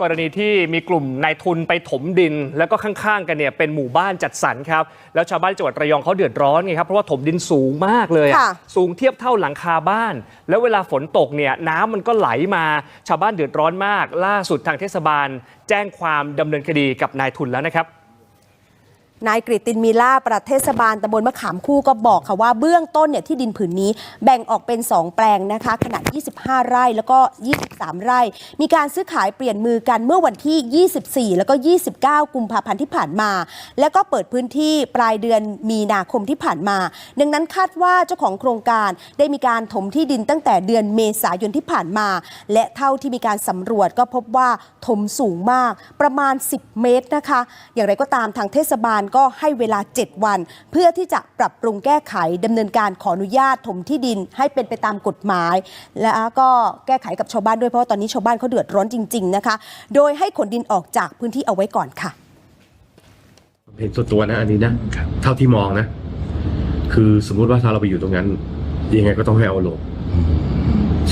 กรณีที่มีกลุ่มนายทุนไปถมดิน แล้วก็ข้างๆ กันเนี่ยเป็นหมู่บ้านจัดสรรครับ แล้วชาวบ้านจังหวัดระยองเขาเดือดร้อนไงครับเพราะว่าถมดินสูงมากเลยอะค่ะสูงเทียบเท่าหลังคาบ้าน แล้วเวลาฝนตกเนี่ยน้ำมันก็ไหลมาชาวบ้านเดือดร้อนมาก ล่าสุดทางเทศบาล แจ้งความดำเนินคดีกับนายทุนแล้วนะครับ นายกฤตินมีลาประเทศบาลตำบลมะขามคู่ก็บอกค่ะว่าเบื้องต้นเนี่ยที่ดินผืนนี้แบ่งออกเป็น 2 แปลงนะคะ ขนาด 25 ไร่แล้วก็ 23 ไร่ มีการซื้อขายเปลี่ยนมือกันเมื่อวันที่ 24 แล้วก็ 29 กุมภาพันธ์ที่ผ่านมา แล้วก็เปิดพื้นที่ปลายเดือนมีนาคมที่ผ่านมา ดังนั้นคาดว่าเจ้าของโครงการได้มีการถมที่ดินตั้งแต่เดือนเมษายนที่ผ่านมา และเท่าที่มีการสำรวจก็พบว่าถมสูงมากประมาณ 10 เมตรนะคะ อย่างไรก็ตามทางเทศบาลก็ให้เวลา 7 วัน เพื่อที่จะปรับปรุงแก้ไขดำเนินการขออนุญาตถมที่ดินให้เป็นไปตามกฎหมาย และก็แก้ไขกับชาวบ้านด้วยเพราะว่าตอนนี้ชาวบ้านเขาเดือดร้อนจริง ๆนะคะ โดยให้ขนดินออกจากพื้นที่เอาไว้ก่อนค่ะเห็นส่วนตัวนะ อันนี้นะ เท่าที่มองนะ คือสมมุติว่าถ้าเราไปอยู่ตรงนั้น ยังไงก็ต้องให้เอาลง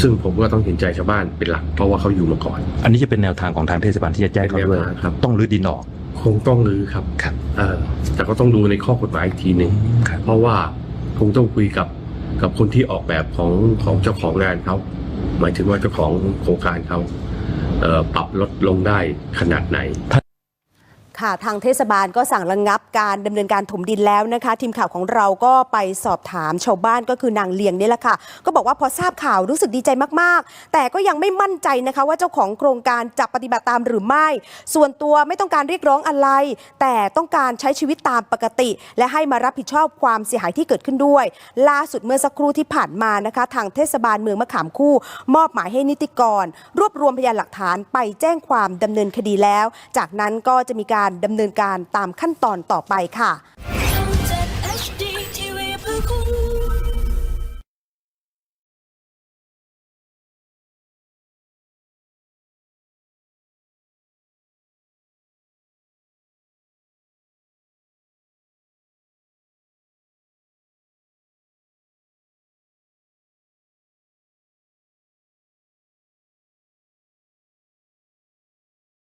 ซึ่งผมก็ต้องเห็นใจชาวบ้านเป็นหลัก เพราะว่าเขาอยู่มาก่อน อันนี้จะเป็นแนวทางของทางเทศบาลที่จะแจ้งเขาด้วยเป็นแนวทางครับ ต้องรื้อดินออก คงต้องรื้อครับครับเออแต่ก็ต้องดูในข้อกฎหมายอีกทีหนึ่งครับเพราะว่าคงต้องคุยกับกับคนที่ออกแบบของของเจ้าของงานเขาหมายถึงว่าเจ้าของโครงการเขาเอ่อปรับลดลงได้ขนาดไหน ค่ะทางเทศบาลก็สั่งระงงับการดำเนินการถมดินแล้วนะคะ ทีมข่าวของเราก็ไปสอบถามชาวบ้านก็คือนางเลียงนี่แหละค่ะ ก็บอกว่าพอทราบข่าวรู้สึกดีใจมากๆ แต่ก็ยังไม่มั่นใจนะคะ ว่าเจ้าของโครงการจะปฏิบัติตามหรือไม่ ส่วนตัวไม่ต้องการเรียกร้องอะไร แต่ต้องการใช้ชีวิตตามปกติ และให้มารับผิดชอบความเสียหายที่เกิดขึ้นด้วย ล่าสุดเมื่อสักครู่ที่ผ่านมานะคะ ทางเทศบาลเมืองมะขามคู่ มอบหมายให้นิติกร รวบรวมพยานหลักฐานไปแจ้งความดำเนินคดีแล้ว จากนั้นก็จะมีการการดำเนินการตามขั้นตอนต่อไปค่ะ